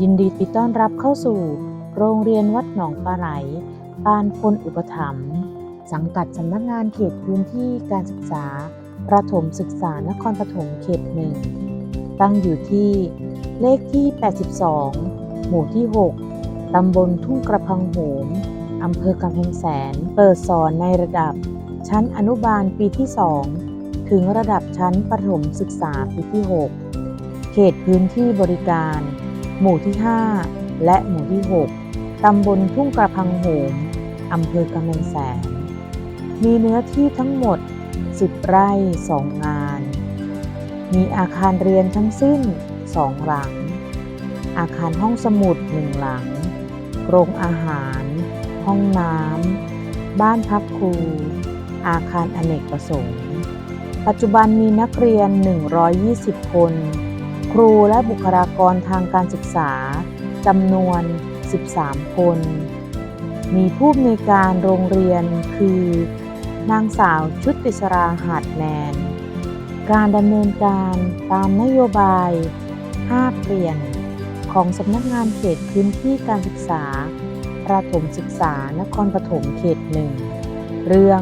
ยินดีต้อนรับเข้าสู่ โรงเรียนวัดหนองปลาไหล ปานพลอุปถัมภ์สังกัดสำนักงานเขตพื้นที่การศึกษา ประถมศึกษานครปฐมเขตหนึ่ง ตั้งอยู่ที่เลขที่ 82 หมู่ที่ 6 ตำบลทุ่งกระพังโหม อำเภอกำแพงแสน เปิดสอนในระดับ ชั้นอนุบาลปีที่ 2 ถึงระดับชั้นประถมศึกษาปีที่ 6 เขตพื้นที่บริการ หมู่ที่ 5 และหมู่ที่ 6 ตำบลทุ่งกระพังโหม อำเภอกำแพงแสน มีเนื้อที่ทั้งหมด 10 ไร่ 2 งาน มีอาคารเรียนทั้งสิ้น 2 หลัง อาคารห้องสมุด1หลัง โรงอาหาร ห้องน้ำ บ้านพักครู อาคารอเนกประสงค์ ปัจจุบันมีนักเรียน 120 คน ครูและบุคลากรทางการศึกษาจำนวน 13 คน มีผู้อำนวยการโรงเรียนคือ นางสาวชุติสราหาดแมน การดำเนินการตามนโยบาย 5 เปลี่ยน ของสำนักงานเขตพื้นที่การศึกษา ประถมศึกษานครปฐมเขตหนึ่ง เรื่อง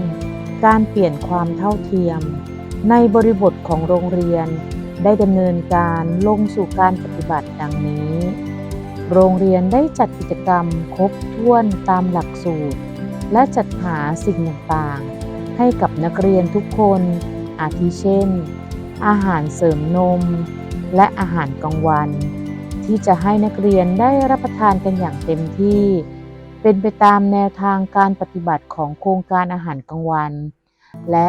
การเปลี่ยนความเท่าเทียม ในบริบทของโรงเรียน ได้ดำเนินการลงสู่การปฏิบัติดังนี้ โรงเรียนได้จัดกิจกรรมครบถ้วนตามหลักสูตร และจัดหาสิ่งต่างๆ ให้กับนักเรียนทุกคน อาทิเช่น อาหารเสริมนม และอาหารกลางวัน ที่จะให้นักเรียนได้รับประทานกันอย่างเต็มที่ เป็นไปตามแนวทางการปฏิบัติของโครงการอาหารกลางวัน และ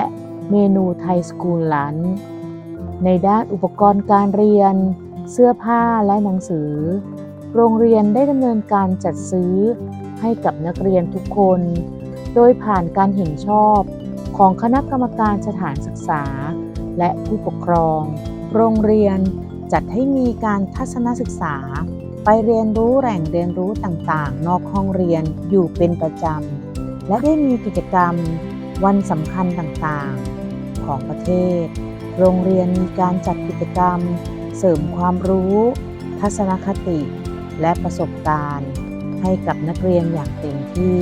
เมนูไทยสกูลลันช์ ในด้านอุปกรณ์การเรียน เสื้อผ้าและหนังสือ โรงเรียนได้ดำเนินการจัดซื้อให้กับนักเรียนทุกคน โดยผ่านการเห็นชอบของคณะกรรมการสถานศึกษา และผู้ปกครอง โรงเรียนจัดให้มีการทัศนศึกษา ไปเรียนรู้แหล่งเรียนรู้ต่างๆ นอกห้องเรียนอยู่เป็นประจำ และได้มีกิจกรรมวันสำคัญต่างๆของประเทศ โรงเรียนมีการจัดกิจกรรม เสริมความรู้ ทัศนคติ และประสบการณ์ ให้กับนักเรียนอย่างเต็มที่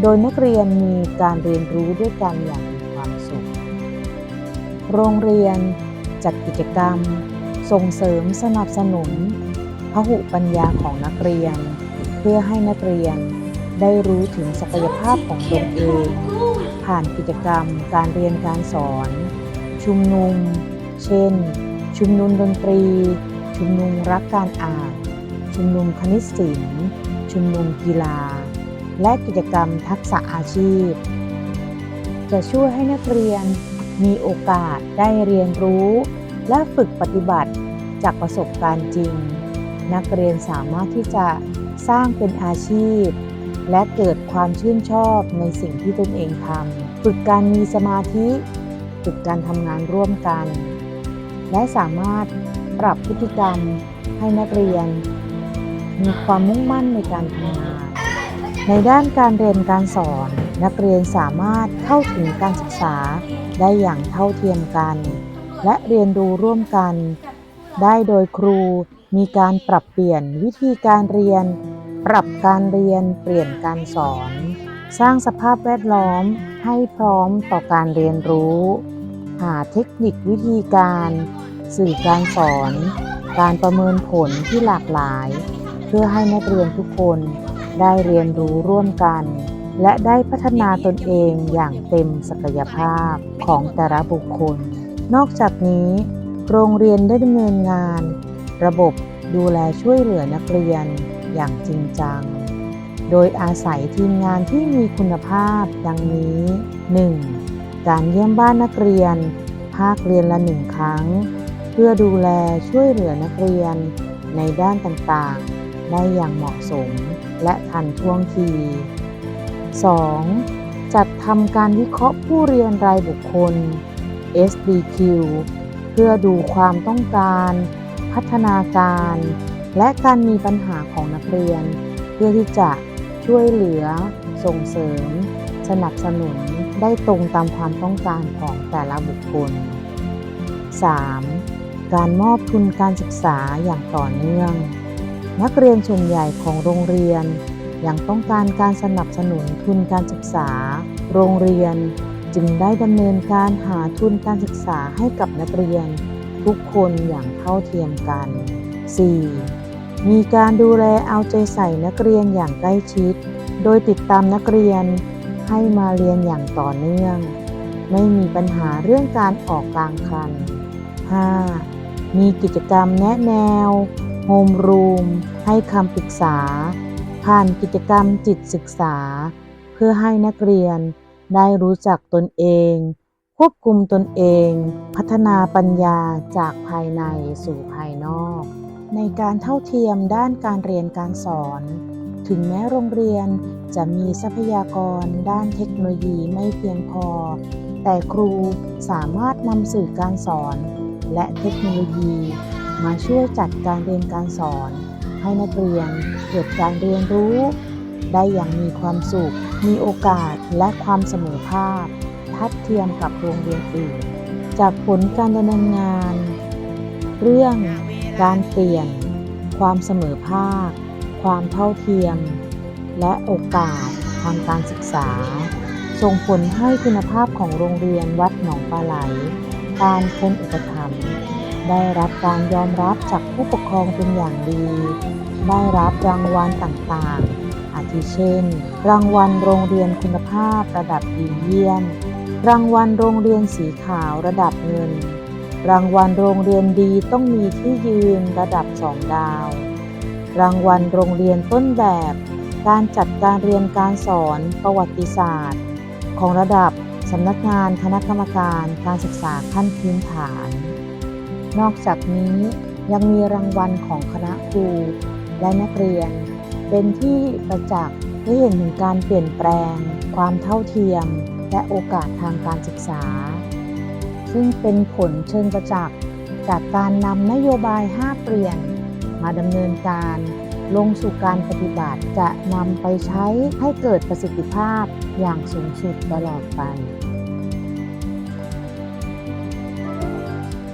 โดยนักเรียนมีการเรียนรู้ด้วยกันอย่างมีความสุข โรงเรียนจัดกิจกรรม ส่งเสริมสนับสนุนพหุปัญญาของนักเรียน เพื่อให้นักเรียนได้รู้ถึงศักยภาพของตนเอง ผ่านกิจกรรมการเรียนการสอน ชุมนุม เช่น ชุมนุมดนตรี ชุมนุมรักการอ่าน ชุมนุมคณิตศิลป์ ชุมนุมกีฬา และกิจกรรมทักษะอาชีพ จะช่วยให้นักเรียนมีโอกาสได้เรียนรู้ และฝึกปฏิบัติจากประสบการณ์จริง นักเรียนสามารถที่จะสร้างเป็นอาชีพ และเกิดความชื่นชอบในสิ่งที่ตนเองทำฝึกการมีสมาธิ ฝึกการทำงานร่วมกัน และสามารถปรับพฤติกรรมให้นักเรียน มีความมุ่งมั่นในการทำงาน ในด้านการเรียนการสอน นักเรียนสามารถเข้าถึงการศึกษาได้อย่างเท่าเทียมกัน และเรียนรู้ร่วมกัน ได้โดยครูมีการปรับเปลี่ยนวิธีการเรียน ปรับการเรียนเปลี่ยนการสอน สร้างสภาพแวดล้อมให้พร้อมต่อการเรียนรู้ หาเทคนิควิธีการ สื่อการสอน การประเมินผลที่หลากหลาย เพื่อให้นักเรียนทุกคนได้เรียนรู้ร่วมกัน และได้พัฒนาตนเองอย่างเต็มศักยภาพของแต่ละบุคคล นอกจากนี้ โรงเรียนได้ดำเนินงาน ระบบดูแลช่วยเหลือนักเรียนอย่างจริงจัง โดยอาศัยทีมงานที่มีคุณภาพดังนี้ 1. การเยี่ยมบ้านนักเรียน ภาคเรียนละหนึ่งครั้ง เพื่อดูแลช่วยเหลือนักเรียนในด้านต่างๆ ได้อย่างเหมาะสมและทันท่วงที 2. จัดทำการวิเคราะห์ผู้เรียนรายบุคคล SDQ เพื่อดูความต้องการ พัฒนาการ และการมีปัญหาของนักเรียน เพื่อที่จะช่วยเหลือ ส่งเสริม สนับสนุน ได้ตรงตามความต้องการของแต่ละบุคคล 3. การมอบทุนการศึกษาอย่างต่อเนื่อง นักเรียนส่วนใหญ่ของโรงเรียนยังต้องการการสนับสนุนทุนการศึกษา โรงเรียนจึงได้ดำเนินการหาทุนการศึกษาให้กับนักเรียน ทุกคนอย่างเท่าเทียมกัน 4. มีการดูแลเอาใจใส่นักเรียนอย่างใกล้ชิด โดยติดตามนักเรียน ให้มาเรียนอย่างต่อเนื่อง ไม่มีปัญหาเรื่องการออกกลางคัน 5. มีกิจกรรมแนะแนวโฮมรูมให้คำปรึกษา ผ่านกิจกรรมจิตศึกษา เพื่อให้นักเรียนได้รู้จักตนเอง ควบคุมตนเอง พัฒนาปัญญาจากภายในสู่ภายนอก ในการเท่าเทียมด้านการเรียนการสอน ถึงแม้โรงเรียนจะมีทรัพยากรด้านเทคโนโลยีไม่เพียงพอ แต่ครูสามารถนำสื่อการสอน และเทคโนโลยี มาช่วยจัดการเรียนการสอน ให้นักเรียนเกิดการเรียนรู้ ได้อย่างมีความสุข มีโอกาสและความเสมอภาคทัดเทียมกับโรงเรียนอื่น จากผลการดำเนินงาน เรื่องการเปลี่ยน ความเสมอภาค ความเท่าเทียม และโอกาสทางการศึกษา ส่งผลให้คุณภาพของโรงเรียนวัดหนองปลาไหล การพ้นอุปถัมภ์ได้รับการยอมรับจากผู้ปกครองเป็นอย่างดี ได้รับรางวัลต่างๆ อาทิเช่น รางวัลโรงเรียนคุณภาพระดับดีเยี่ยม รางวัลโรงเรียนสีขาวระดับเงิน รางวัลโรงเรียนดีต้องมีที่ยืนระดับสองดาว รางวัลโรงเรียนต้นแบบ การจัดการเรียนการสอนประวัติศาสตร์ ของระดับสำนักงานคณะกรรมการการศึกษาขั้นพื้นฐาน นอกจากนี้ยังมีรางวัลของคณะครูและนักเรียน เป็นที่ประจักษ์ได้เห็นถึงการเปลี่ยนแปลง ความเท่าเทียม และโอกาสทางการศึกษา ซึ่งเป็นผลเชิงประจักษ์จากการนำนโยบาย 5 เปลี่ยน มาดำเนินการลงสู่การปฏิบัติจะนำไปใช้ให้เกิดประสิทธิภาพอย่างสูงสุดตลอดไป